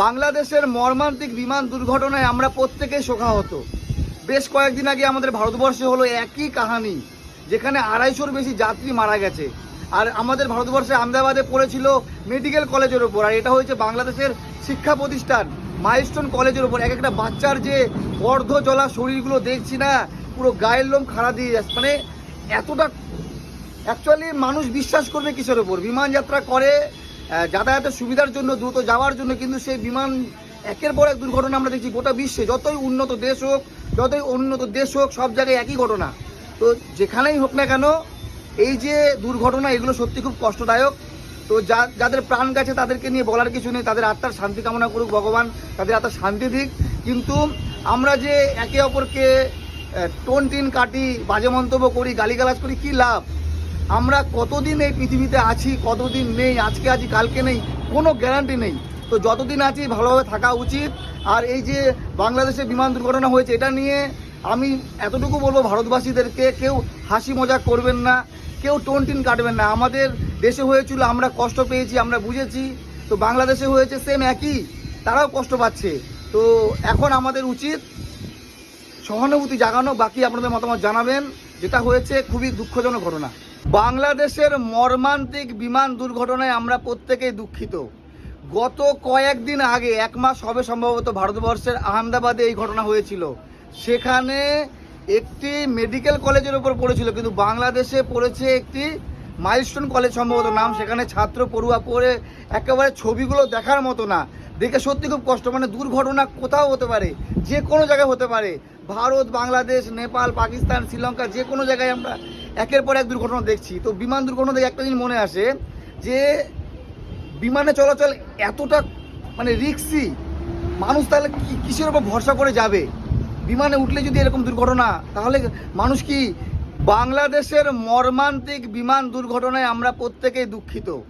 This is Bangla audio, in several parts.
বাংলাদেশের মর্মান্তিক বিমান দুর্ঘটনায় আমরা প্রত্যেকেই শোকাহত। বেশ কয়েকদিন আগে আমাদের ভারতবর্ষে হলো একই কাহানি, যেখানে আড়াইশোর বেশি যাত্রী মারা গেছে। আর আমাদের ভারতবর্ষে আহমেদাবাদে পড়েছিল মেডিকেল কলেজের ওপর, আর এটা হয়েছে বাংলাদেশের শিক্ষা প্রতিষ্ঠান মাইলস্টোন কলেজের ওপর। এক একটা বাচ্চার যে অর্ধ জলা শরীরগুলো দেখছি না, পুরো গায়ের লোম খাড়া দিয়ে যাচ্ছে। মানে এতটা অ্যাকচুয়ালি মানুষ বিশ্বাস করবে কিসের ওপর? বিমান যাত্রা করে যাতায়াতের সুবিধার জন্য, দ্রুত যাওয়ার জন্য কিন্তু সেই বিমান একের পর এক দুর্ঘটনা আমরা দেখছি গোটা বিশ্বে। যতই উন্নত দেশ হোক, যতই উন্নত দেশ হোক, সব জায়গায় একই ঘটনা। তো যেখানেই হোক না কেন, এই যে দুর্ঘটনা, এগুলো সত্যি খুব কষ্টদায়ক। তো যা, যাদের প্রাণ গেছে তাদেরকে নিয়ে বলার কিছু নেই। তাদের আত্মার শান্তি কামনা করুক ভগবান, তাদের আত্মার শান্তি দিক। কিন্তু আমরা যে একে অপরকে টোন টিন কাটি বাজে মন্তব্য করি, গালিগালাজ করি, কি লাভ? আমরা কতদিন এই পৃথিবীতে আছি, কতদিন নেই, আজকে আছি, কালকে নেই, কোনো গ্যারান্টি নেই। তো যতদিন আছি, ভালোভাবে থাকা উচিত। আর এই যে বাংলাদেশে বিমান দুর্ঘটনা হয়েছে, এটা নিয়ে আমি এতটুকু বলব ভারতবাসীদেরকে, কেউ হাসি মজাক করবেন না, কেউ টোন টিন কাটবেন না। আমাদের দেশে হয়েছিল, আমরা কষ্ট পেয়েছি, আমরা বুঝেছি। তো বাংলাদেশে হয়েছে সেম একই। তারাও কষ্ট পাচ্ছে। তো এখন আমাদের উচিত সহানুভূতি জাগানো। বাকি আপনাদের মতামত জানাবেন। যেটা হয়েছে, খুবই দুঃখজনক ঘটনা। বাংলাদেশের মর্মান্তিক বিমান দুর্ঘটনায় আমরা প্রত্যেকেই দুঃখিত। গত কয়েকদিন আগে এক মাস হবে সম্ভবত ভারতবর্ষের আহমেদাবাদে এই ঘটনা হয়েছিল। সেখানে একটি মেডিকেল কলেজের উপর পড়েছিল, কিন্তু বাংলাদেশে পড়েছে একটি মাইলস্টোন কলেজ সম্ভবত নাম। সেখানে ছাত্র পড়ুয়া পড়ে একেবারে ছবিগুলো দেখার মতো না। দেখে সত্যি খুব কষ্ট মানে দুর্ঘটনা কোথাও হতে পারে, যে কোনো জায়গায় হতে পারে। ভারত, বাংলাদেশ, নেপাল, পাকিস্তান, শ্রীলঙ্কা, যে কোনো জায়গায় আমরা একের পর এক দুর্ঘটনা দেখছি। তো বিমান দুর্ঘটনা দেখে একটা জিনিস মনে আসে যে, বিমানে চলাচল এতটা মানে রিক্সি, মানুষ তাহলে কি- কিসের উপর ভরসা করে যাবে? বিমানে উঠলে যদি এরকম দুর্ঘটনা, তাহলে মানুষ কি বাংলাদেশের মর্মান্তিক বিমান দুর্ঘটনায় আমরা প্রত্যেকেই দুঃখিত।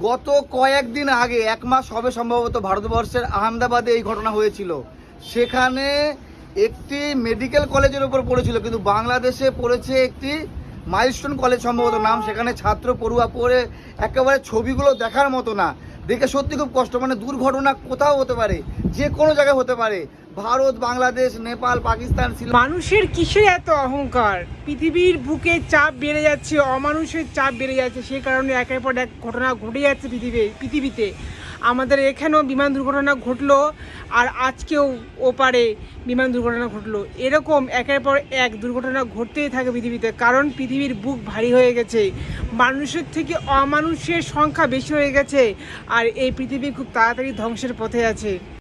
গত কয়েকদিন আগে, এক মাস হবে সম্ভবত ভারতবর্ষের আহমেদাবাদে এই ঘটনা হয়েছিল। সেখানে একটি মেডিকেল কলেজের উপর পড়েছিল, কিন্তু বাংলাদেশে পড়েছে একটি মাইলস্টোন কলেজ সম্ভবত নাম, সেখানে ছাত্র পড়ুয়া পড়ে একেবারে ছবিগুলো দেখার মতো না। দেখে সত্যি খুব কষ্ট মানে দুর্ঘটনা কোথাও হতে পারে, যে কোনো জায়গায় হতে পারে। ভারত, বাংলাদেশ, নেপাল, পাকিস্তান মানুষের কিসের এত অহংকার? পৃথিবীর বুকে চাপ বেড়ে যাচ্ছে, অমানুষের চাপ বেড়ে যাচ্ছে সেই কারণে একের পর এক ঘটনা ঘটে যাচ্ছে পৃথিবী পৃথিবীতে। আমাদের এখানেও বিমান দুর্ঘটনা ঘটলো আর আজকেও ওপারে বিমান দুর্ঘটনা ঘটলো। এরকম একের পর এক দুর্ঘটনা ঘটতেই থাকে পৃথিবীতে, কারণ পৃথিবীর বুক ভারী হয়ে গেছে। মানুষের থেকে অমানুষের সংখ্যা বেশি হয়ে গেছে, আর এই পৃথিবী খুব তাড়াতাড়ি ধ্বংসের পথে আছে।